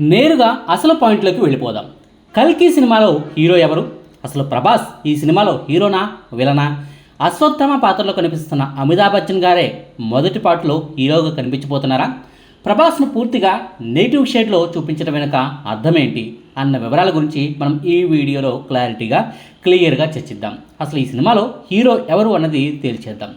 నేరుగా అసలు పాయింట్లోకి వెళ్ళిపోదాం. కల్కి సినిమాలో హీరో ఎవరు? అసలు ప్రభాస్ ఈ సినిమాలో హీరోనా? విలనా? అశ్వత్థమ పాత్రలో కనిపిస్తున్న అమితాబ్ బచ్చన్ గారే మొదటి పాటలో హీరోగా కనిపించిపోతున్నారా ప్రభాస్ను పూర్తిగా నెగిటివ్ షేడ్లో చూపించడం వెనుక అర్థమేంటి అన్న వివరాల గురించి మనం ఈ వీడియోలో క్లారిటీగా క్లియర్గా చర్చిద్దాం. అసలు ఈ సినిమాలో హీరో ఎవరు అన్నది తేల్చేద్దాం.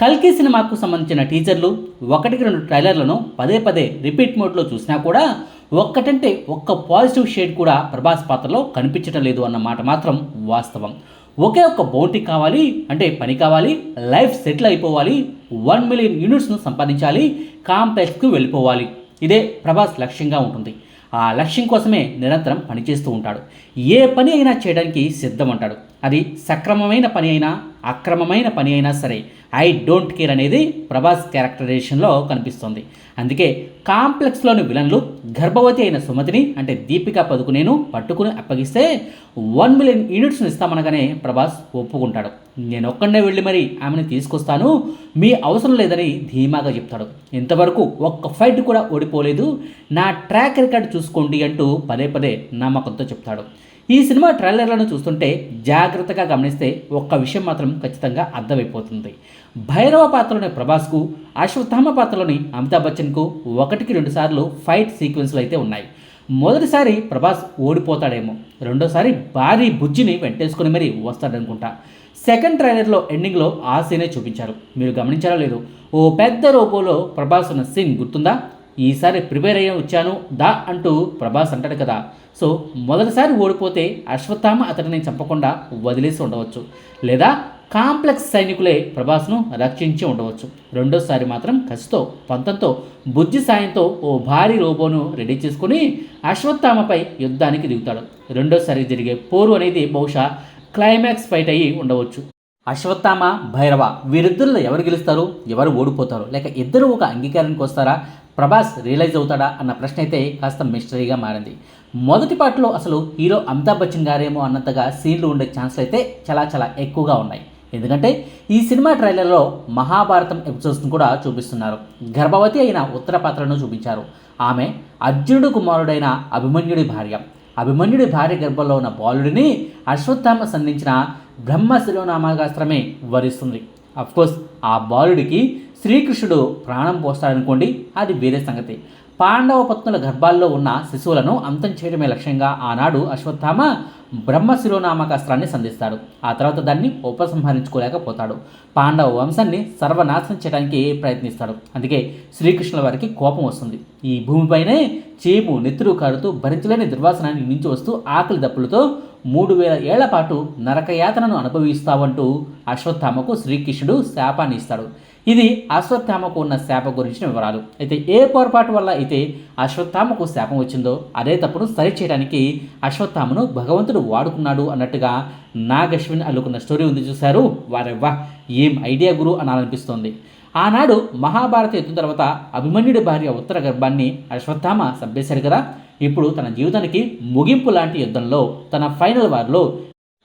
కల్కి సినిమాకు సంబంధించిన టీజర్లు ఒకటికి రెండు ట్రైలర్లను పదే పదే రిపీట్ మోడ్లో చూసినా కూడా ఒక్కటంటే ఒక్క పాజిటివ్ షేడ్ కూడా ప్రభాస్ పాత్రలో కనిపించడం లేదు అన్న మాట మాత్రం వాస్తవం. ఒకే ఒక్క బౌంటీ కావాలి అంటే పని కావాలి లైఫ్ సెటిల్ అయిపోవాలి వన్ మిలియన్ యూనిట్స్ను సంపాదించాలి కాంప్లెక్స్కు వెళ్ళిపోవాలి. ఇదే ప్రభాస్ లక్ష్యంగా ఉంటుంది. ఆ లక్ష్యం కోసమే నిరంతరం పనిచేస్తూ ఉంటాడు. ఏ పని అయినా చేయడానికి సిద్ధం అంటాడు. అది సక్రమమైన పని అయినా అక్రమమైన పని అయినా సరే. ఐ డోంట్ కేర్ అనేది ప్రభాస్ క్యారెక్టరైజేషన్లో కనిపిస్తుంది. అందుకే కాంప్లెక్స్లోని విలన్లు గర్భవతి అయిన సుమతిని అంటే దీపిక పదుకునేను పట్టుకుని అప్పగిస్తే వన్ మిలియన్ యూనిట్స్ని ఇస్తామనగానే ప్రభాస్ ఒప్పుకుంటాడు. నేను ఒక్కడే వెళ్ళి మరి ఆమెను తీసుకొస్తాను మీ అవసరం లేదని ధీమాగా చెప్తాడు. ఇంతవరకు ఒక్క ఫైట్ కూడా ఓడిపోలేదు. నా ట్రాక్ రికార్డ్ చూసుకోండి అంటూ పదే పదే నమ్మకంతో చెప్తాడు. ఈ సినిమా ట్రైలర్లను చూస్తుంటే జాగ్రత్తగా గమనిస్తే ఒక్క విషయం మాత్రం ఖచ్చితంగా అర్థమైపోతుంది. భైరవ పాత్రలోని ప్రభాస్కు అశ్వత్థామ పాత్రలోని అమితాబ్ బచ్చన్కు ఒకటికి రెండు సార్లు ఫైట్ సీక్వెన్స్లు అయితే ఉన్నాయి. మొదటిసారి ప్రభాస్ ఓడిపోతాడేమో. రెండోసారి భారీ బుజ్జిని వెంటేసుకుని మరీ వస్తాడనుకుంటా. సెకండ్ ట్రైలర్లో ఎండింగ్లో ఆ సీనే చూపించారు. మీరు గమనించారో లేదు. ఓ పెద్ద రోబోలో ప్రభాస్ ఉన్న సీన్ గుర్తుందా? ఈసారి ప్రిపేర్ అయ్యి వచ్చాను దా అంటూ ప్రభాస్ అంటాడు కదా. సో మొదటిసారి ఓడిపోతే అశ్వత్థామ అతడిని చంపకుండా వదిలేసి ఉండవచ్చు. లేదా కాంప్లెక్స్ సైనికులే ప్రభాస్ను రక్షించి ఉండవచ్చు. రెండోసారి మాత్రం కసితో పంతంతో బుద్ధి సాయంతో ఓ భారీ రోబోను రెడీ చేసుకుని అశ్వత్థామపై యుద్ధానికి దిగుతాడు. రెండోసారి జరిగే పోరు అనేది బహుశా క్లైమాక్స్ ఫైట్ అయ్యి ఉండవచ్చు. అశ్వత్థామ భైరవ వీరిద్దరిలో ఎవరు గెలుస్తారు? ఎవరు ఓడిపోతారు? లేక ఇద్దరు ఒక అంగీకారానికి వస్తారా? ప్రభాస్ రియలైజ్ అవుతాడా అన్న ప్రశ్న అయితే కాస్త మిస్టరీగా మారింది. మొదటి పాటలో అసలు హీరో అమితాబ్ బచ్చన్ గారేమో అన్నంతగా సీన్లు ఉండే ఛాన్స్ అయితే చాలా చాలా ఎక్కువగా ఉన్నాయి. ఎందుకంటే ఈ సినిమా ట్రైలర్లో మహాభారతం ఎపిసోడ్స్ను కూడా చూపిస్తున్నారు. గర్భవతి అయిన ఉత్తర పాత్రను చూపించారు. ఆమె అర్జునుడు కుమారుడైన అభిమన్యుడి భార్య. అభిమన్యుడి భార్య గర్భంలో ఉన్న బాలుడిని అశ్వత్థామ సంధించిన బ్రహ్మ శిరోనామాగాస్త్రమే వరిస్తుంది. అఫ్కోర్స్ ఆ బాలుడికి శ్రీకృష్ణుడు ప్రాణం పోస్తాడనుకోండి అది వేరే సంగతి. పాండవ పత్నుల గర్భాల్లో ఉన్న శిశువులను అంతం చేయడమే లక్ష్యంగా ఆనాడు అశ్వత్థామ బ్రహ్మ శిరోనామకాస్త్రాన్ని సంధిస్తాడు. ఆ తర్వాత దాన్ని ఉపసంహరించుకోలేకపోతాడు. పాండవ వంశాన్ని సర్వనాశనం చేయడానికి ప్రయత్నిస్తాడు. అందుకే శ్రీకృష్ణుల వారికి కోపం వస్తుంది. ఈ భూమిపైనే చీము నెత్తురు కారుతూ భరించలేని దుర్వాసనాన్ని మించి వస్తూ ఆకలి దప్పులతో మూడు వేల ఏళ్ళ పాటు నరకయాతనను అనుభవిస్తావంటూ అశ్వత్థామకు శ్రీకృష్ణుడు శాపాన్ని ఇస్తాడు. ఇది అశ్వత్థామకు ఉన్న శాప గురించిన వివరాలు. అయితే ఏ పొరపాటు వల్ల అయితే అశ్వత్థామకు శాపం వచ్చిందో అదే తప్పును సరిచేయడానికి అశ్వత్థామను భగవంతుడు వాడుకున్నాడు అన్నట్టుగా నాగశ్విన్ అల్లుకున్న స్టోరీ ఉంది చూశారు? వారెవ్వా ఏం ఐడియా గురు అనాలనిపిస్తోంది. ఆనాడు మహాభారత యుద్ధం తర్వాత అభిమన్యుడి భార్య ఉత్తర గర్భాన్ని అశ్వత్థామ చంపేశాడు కదా? ఇప్పుడు తన జీవితానికి ముగింపు లాంటి యుద్ధంలో తన ఫైనల్ వార్లో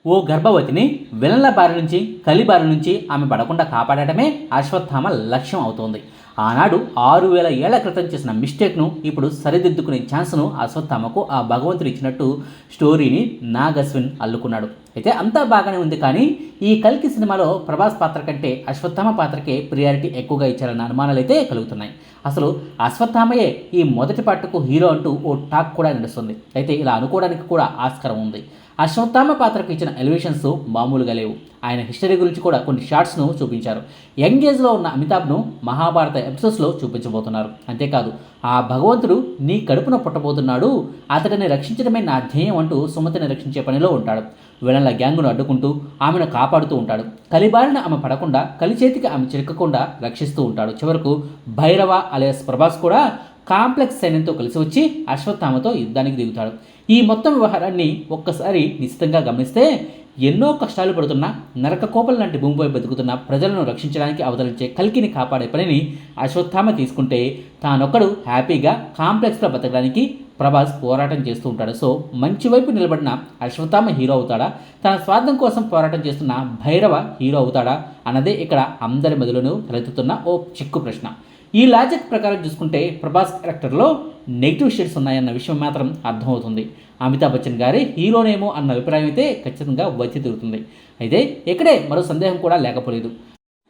ఓ గర్భవతిని విలన్ల బారి నుంచి కలి బారి నుంచి ఆమె పడకుండా కాపాడటమే అశ్వత్థామ లక్ష్యం అవుతోంది. ఆనాడు ఆరు వేల ఏళ్ళ క్రితం చేసిన మిస్టేక్ను ఇప్పుడు సరిదిద్దుకునే ఛాన్స్ను అశ్వత్థామకు ఆ భగవంతుడు ఇచ్చినట్టు స్టోరీని నాగస్విన్ అల్లుకున్నాడు. అయితే అంతా బాగానే ఉంది కానీ ఈ కల్కి సినిమాలో ప్రభాస్ పాత్ర కంటే అశ్వత్థామ పాత్రకే ప్రియారిటీ ఎక్కువగా ఇచ్చారన్న అనుమానాలు అయితే కలుగుతున్నాయి. అసలు అశ్వత్థామయే ఈ మొదటి పాటకు హీరో అంటూ ఓ టాక్ కూడా నడుస్తుంది అయితే ఇలా అనుకోవడానికి కూడా ఆస్కారం ఉంది. అశ్వత్థామ పాత్రకు ఇచ్చిన ఎలివేషన్స్ మామూలుగా లేవు. ఆయన హిస్టరీ గురించి కూడా కొన్ని షార్ట్స్ను చూపించారు. యంగ్ ఏజ్లో ఉన్న అమితాబ్ను మహాభారత ఎపిసోడ్స్లో చూపించబోతున్నారు. అంతేకాదు ఆ భగవంతుడు నీ కడుపున పుట్టబోతున్నాడు అతడిని రక్షించడమే నా ధ్యేయం అంటూ సుమతిని రక్షించే పనిలో ఉంటాడు. విలన్ల గ్యాంగును అడ్డుకుంటూ ఆమెను కాపాడుతూ ఉంటాడు. కలిబారిన ఆమె పడకుండా కలిచేతికి ఆమె చిరకకుండా రక్షిస్తూ ఉంటాడు. చివరకు భైరవ అలియాస్ ప్రభాస్ కూడా కాంప్లెక్స్ సైన్యంతో కలిసి వచ్చి అశ్వత్థామతో యుద్ధానికి దిగుతాడు. ఈ మొత్తం వ్యవహారాన్ని ఒక్కసారి నిశ్చితంగా గమనిస్తే ఎన్నో కష్టాలు పడుతున్న నరకకోపల లాంటి భూమిపై బతుకుతున్న ప్రజలను రక్షించడానికి అవతరించే కల్కిని కాపాడే పనిని అశ్వత్థామ తీసుకుంటే తానొక్కడు హ్యాపీగా కాంప్లెక్స్లో బతకడానికి ప్రభాస్ పోరాటం చేస్తూ ఉంటాడు. సో మంచి వైపు నిలబడిన అశ్వత్థామ హీరో అవుతాడా? తన స్వార్థం కోసం పోరాటం చేస్తున్న భైరవ హీరో అవుతాడా? అన్నదే ఇక్కడ అందరి మదిలోనూ తలెత్తుతున్న ఓ చిక్కు ప్రశ్న. ఈ లాజిక్ ప్రకారం చూసుకుంటే ప్రభాస్ క్యారెక్టర్లో నెగిటివ్ షేడ్స్ ఉన్నాయన్న విషయం మాత్రం అర్థమవుతుంది. అమితాబ్ బచ్చన్ గారి హీరోనేమో అన్న అభిప్రాయం అయితే ఖచ్చితంగా వచ్చి తిరుగుతుంది. అయితే ఇక్కడే మరో సందేహం కూడా లేకపోలేదు.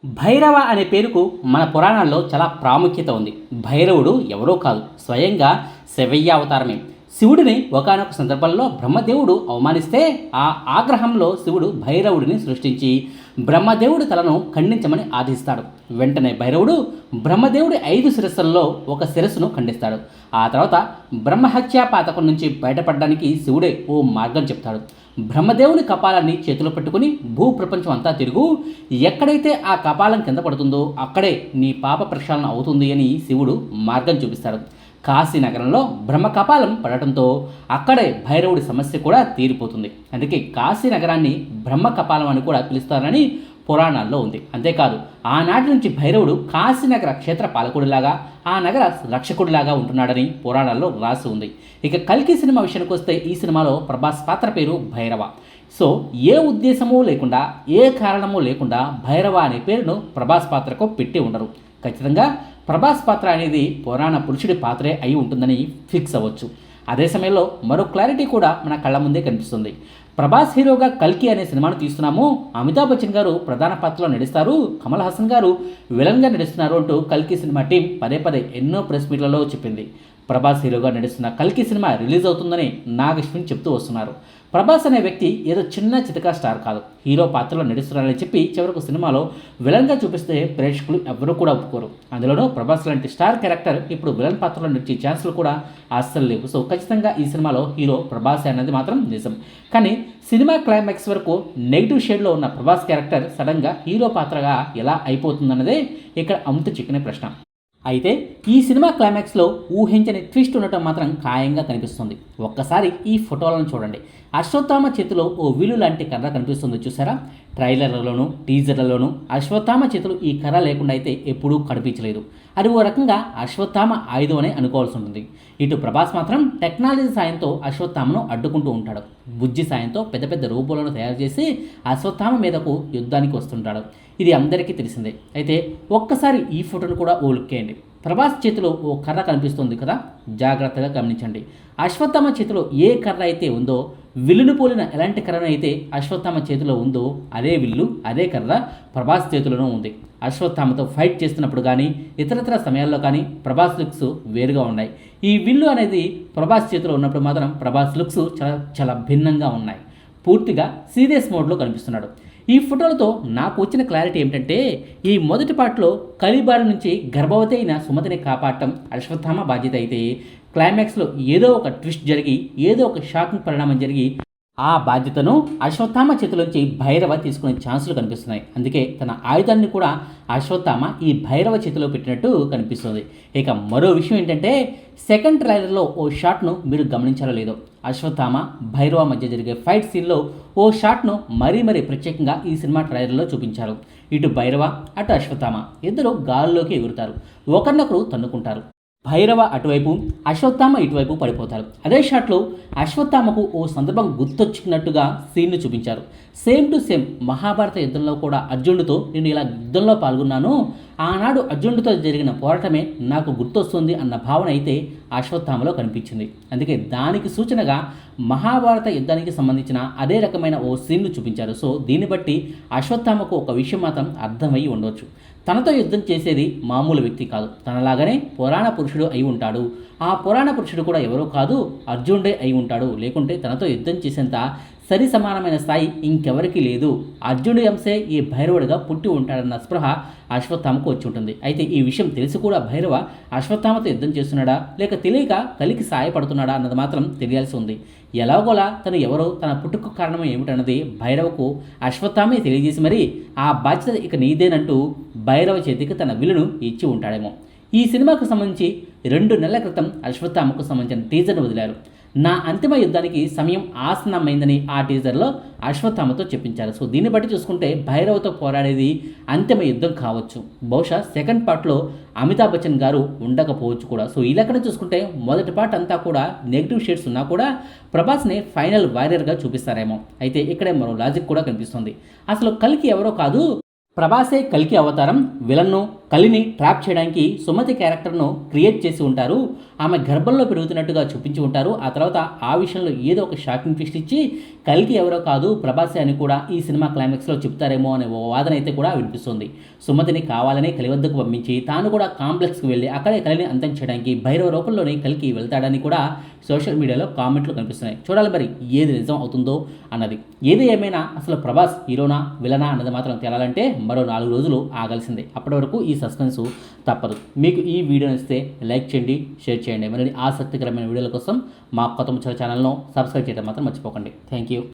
భైరవ అనే పేరుకు మన పురాణాల్లో చాలా ప్రాముఖ్యత ఉంది. భైరవుడు ఎవరో కాదు స్వయంగా శివయ్య అవతారమే. శివుడిని ఒకానొక సందర్భంలో బ్రహ్మదేవుడు అవమానిస్తే ఆ ఆగ్రహంలో శివుడు భైరవుడిని సృష్టించి బ్రహ్మదేవుడి తలను ఖండించమని ఆదేశిస్తాడు. వెంటనే భైరవుడు బ్రహ్మదేవుడి ఐదు శిరస్సుల్లో ఒక శిరస్సును ఖండిస్తాడు. ఆ తర్వాత బ్రహ్మహత్యా పాతకం నుంచి బయటపడడానికి శివుడే ఓ మార్గం చెప్తాడు. బ్రహ్మదేవుని కపాలాన్ని చేతిలో పెట్టుకుని భూ ప్రపంచం అంతా తిరుగు. ఎక్కడైతే ఆ కపాలం కింద పడుతుందో అక్కడే నీ పాప ప్రక్షాళన అవుతుంది అని శివుడు మార్గం చూపిస్తాడు. కాశీ నగరంలో బ్రహ్మ కపాలం పడటంతో అక్కడే భైరవుడి సమస్య కూడా తీరిపోతుంది. అందుకే కాశీ నగరాన్ని బ్రహ్మ కపాలం అని కూడా పిలుస్తారని పురాణాల్లో ఉంది. అంతేకాదు ఆనాటి నుంచి భైరవుడు కాశీనగర క్షేత్ర పాలకుడిలాగా ఆ నగర రక్షకుడిలాగా ఉంటున్నాడని పురాణాల్లో రాసి ఉంది. ఇక కల్కి సినిమా విషయానికి వస్తే ఈ సినిమాలో ప్రభాస్ పాత్ర పేరు భైరవ. సో ఏ ఉద్దేశమూ లేకుండా ఏ కారణమూ లేకుండా భైరవ అనే పేరును ప్రభాస్ పాత్రకు పెట్టి ఉండరు. ఖచ్చితంగా ప్రభాస్ పాత్ర అనేది పురాణ పురుషుడి పాత్రే అయి ఉంటుందని ఫిక్స్ అవ్వచ్చు. అదే సమయంలో మరో క్లారిటీ కూడా మన కళ్ళ ముందే కనిపిస్తుంది. ప్రభాస్ హీరోగా కల్కి అనే సినిమాను తీస్తున్నాము. అమితాబ్ బచ్చన్ గారు ప్రధాన పాత్రలో నడుస్తారు కమల్ హాసన్ గారు విలన్గా నడుస్తున్నారు అంటూ కల్కి సినిమా టీం పదే పదే ఎన్నో ప్రెస్ మీట్లలో చెప్పింది. ప్రభాస్ హీరోగా నడుస్తున్న కల్కి సినిమా రిలీజ్ అవుతుందని నాగశ్విన్ చెప్తూ వస్తున్నారు. ప్రభాస్ అనే వ్యక్తి ఏదో చిన్న చితకా స్టార్ కాదు. హీరో పాత్రలో నడుస్తున్నారని చెప్పి చివరకు సినిమాలో విలన్గా చూపిస్తే ప్రేక్షకులు ఎవరూ కూడా ఒప్పుకోరు. అందులోనూ ప్రభాస్ లాంటి స్టార్ క్యారెక్టర్ ఇప్పుడు విలన్ పాత్రలో నడిచే ఛాన్సులు కూడా అస్సలు లేవు. సో ఖచ్చితంగా ఈ సినిమాలో హీరో ప్రభాస్ అన్నది మాత్రం నిజం. కానీ సినిమా క్లైమాక్స్ వరకు నెగిటివ్ షేడ్లో ఉన్న ప్రభాస్ క్యారెక్టర్ సడన్గా హీరో పాత్రగా ఎలా అయిపోతుందన్నదే ఇక్కడ అమృత చిక్కిన ప్రశ్న. అయితే ఈ సినిమా క్లైమాక్స్లో ఊహించని ట్విస్ట్ ఉండటం మాత్రం ఖాయంగా కనిపిస్తుంది. ఒక్కసారి ఈ ఫోటోలను చూడండి. అశ్వత్థామ చేతిలో ఓ విలు లాంటి కర్ర కనిపిస్తుంది చూసారా? ట్రైలర్లలోనూ టీజర్లలోనూ అశ్వత్థామ చేతులు ఈ కర్ర లేకుండా అయితే ఎప్పుడూ కనిపించలేదు. అది ఓ రకంగా అశ్వత్థామ ఆయుధం అని అనుకోవాల్సి ఉంటుంది. ఇటు ప్రభాస్ మాత్రం టెక్నాలజీ సాయంతో అశ్వత్థామను అడ్డుకుంటూ ఉంటాడు. బుజ్జి సాయంతో పెద్ద పెద్ద రూపాలను తయారు చేసి అశ్వత్థామ మీదకు యుద్ధానికి వస్తుంటాడు. ఇది అందరికీ తెలిసిందే. అయితే ఒక్కసారి ఈ ఫోటోను కూడా ఓ లుక్కేయండి. ప్రభాస్ చేతిలో ఓ కర్ర కనిపిస్తుంది కదా? జాగ్రత్తగా గమనించండి. అశ్వత్థామ చేతిలో ఏ కర్ర అయితే ఉందో విల్లును పోలిన ఎలాంటి కర్ర అయితే అశ్వత్థామ చేతిలో ఉందో అదే విల్లు అదే కర్ర ప్రభాస్ చేతిలోనూ ఉంది. అశ్వత్థామతో ఫైట్ చేస్తున్నప్పుడు కానీ ఇతరతర సమయాల్లో కానీ ప్రభాస్ లుక్స్ వేరుగా ఉన్నాయి. ఈ విల్లు అనేది ప్రభాస్ చేతిలో ఉన్నప్పుడు మాత్రం ప్రభాస్ లుక్స్ చాలా చాలా భిన్నంగా ఉన్నాయి. పూర్తిగా సీరియస్ మోడ్లో కనిపిస్తున్నాడు. ఈ ఫోటోలతో నాకు వచ్చిన క్లారిటీ ఏమిటంటే ఈ మొదటి పాటలో కలిబారి నుంచి గర్భవతి అయిన సుమతిని కాపాడటం అశ్వత్థామ బాధ్యత అయితే. క్లైమాక్స్లో ఏదో ఒక ట్విస్ట్ జరిగి ఏదో ఒక షాకింగ్ పరిణామం జరిగి ఆ బాధ్యతను అశ్వత్థామ చేతిలోంచి భైరవ తీసుకునే ఛాన్సులు కనిపిస్తున్నాయి. అందుకే తన ఆయుధాన్ని కూడా అశ్వత్థామ ఈ భైరవ చేతిలో పెట్టినట్టు కనిపిస్తుంది. ఇక మరో విషయం ఏంటంటే సెకండ్ ట్రైలర్లో ఓ షాట్ను మీరు గమనించారో లేదో. అశ్వత్థామ భైరవ మధ్య జరిగే ఫైట్ సీన్లో ఓ షాట్ను మరీ మరీ ప్రత్యేకంగా ఈ సినిమా ట్రైలర్లో చూపించారు. ఇటు భైరవ అటు అశ్వత్థామ ఇద్దరు గాల్లోకి ఎగురుతారు. ఒకరినొకరు తన్నుకుంటారు. భైరవ అటువైపు అశ్వత్థామ ఇటువైపు పడిపోతారు. అదే షాట్లో అశ్వత్థామకు ఓ సందర్భం గుర్తొచ్చినట్టుగా సీన్ను చూపించారు. సేమ్ టు సేమ్ మహాభారత యుద్ధంలో కూడా అర్జునుడితో నేను ఇలా యుద్ధంలో పాల్గొన్నాను. ఆనాడు అర్జునుడితో జరిగిన పోరాటమే నాకు గుర్తొస్తుంది అన్న భావన అయితే అశ్వత్థామలో కనిపించింది. అందుకే దానికి సూచనగా మహాభారత యుద్ధానికి సంబంధించిన అదే రకమైన ఓ సీన్ను చూపించారు. సో దీన్ని బట్టి అశ్వత్థామకు ఒక విషయం మాత్రం అర్థమై ఉండవచ్చు తనతో యుద్ధం చేసేది మామూలు వ్యక్తి కాదు. తనలాగానే పురాణ పురుషుడు అయి ఉంటాడు. ఆ పురాణ పురుషుడు కూడా ఎవరో కాదు అర్జునుడే అయి ఉంటాడు. లేకుంటే తనతో యుద్ధం చేసేంత సరి సమానమైన స్థాయి ఇంకెవరికీ లేదు. అర్జునుడి అంశే ఈ భైరవుడిగా పుట్టి ఉంటాడన్న స్పృహ అశ్వత్థామకు వచ్చి ఉంటుంది. అయితే ఈ విషయం తెలిసి కూడా భైరవ అశ్వత్థామతో యుద్ధం చేస్తున్నాడా? లేక తెలియక కలికి సాయపడుతున్నాడా అన్నది మాత్రం తెలియాల్సి ఉంది. ఎలాగోలా తను ఎవరో తన పుట్టుకు కారణం ఏమిటన్నది భైరవకు అశ్వత్థామే తెలియజేసి మరీ ఆ బాధ్యత ఇక నీదేనంటూ భైరవ చేతికి తన విలును ఇచ్చి ఉంటాడేమో. ఈ సినిమాకు సంబంధించి రెండు నెలల క్రితం అశ్వత్థామకు సంబంధించిన టీజర్ను వదిలారు. నా అంతిమ యుద్ధానికి సమయం ఆసన్నమైందని ఆ టీజర్లో అశ్వత్థామతో చెప్పించారు. సో దీన్ని బట్టి చూసుకుంటే భైరవతో పోరాడేది అంతిమ యుద్ధం కావచ్చు. బహుశా సెకండ్ పార్ట్లో అమితాబ్ బచ్చన్ గారు ఉండకపోవచ్చు కూడా. సో ఈ చూసుకుంటే మొదటి పార్ట్ అంతా కూడా నెగిటివ్ షేడ్స్ ఉన్నా కూడా ప్రభాస్ని ఫైనల్ వారియర్గా చూపిస్తారేమో. అయితే ఇక్కడే మరో లాజిక్ కూడా కనిపిస్తుంది. అసలు కలికి ఎవరో కాదు ప్రభాసే కలికి అవతారం విలన్ను కలిని ట్రాప్ చేయడానికి సుమతి క్యారెక్టర్ను క్రియేట్ చేసి ఉంటారు. ఆమె గర్భంలో పెరుగుతున్నట్టుగా చూపించి ఉంటారు. ఆ తర్వాత ఆ విషయంలో ఏదో ఒక షాకింగ్ ట్విస్ట్ ఇచ్చి కలికి ఎవరో కాదు ప్రభాసే అని కూడా ఈ సినిమా క్లైమాక్స్లో చెప్తారేమో అనే ఓ వాదన అయితే కూడా వినిపిస్తుంది. సుమతిని కావాలని కలి వద్దకు పంపించి తాను కూడా కాంప్లెక్స్కి వెళ్ళి అక్కడే కలిని అంతం చేయడానికి భైరవ రూపంలోనే కలికి వెళ్తాడని కూడా సోషల్ మీడియాలో కామెంట్లు కనిపిస్తున్నాయి. చూడాలి మరి ఏది నిజం అవుతుందో అన్నది. ఏది ఏమైనా అసలు ప్రభాస్ హీరోనా విలనా అన్నది మాత్రం తేలాలంటే మరో నాలుగు రోజులు ఆగాల్సిందే. అప్పటి వరకు ఈ సస్పెన్స్ తప్పదు. మీకు ఈ వీడియో నచ్చితే లైక్ చేయండి షేర్ చేయండి. మరి ఆసక్తికరమైన వీడియోల కోసం మా కొత్త ముచ్చల ఛానల్ను సబ్స్క్రైబ్ చేయడం మాత్రం మర్చిపోకండి. Thank you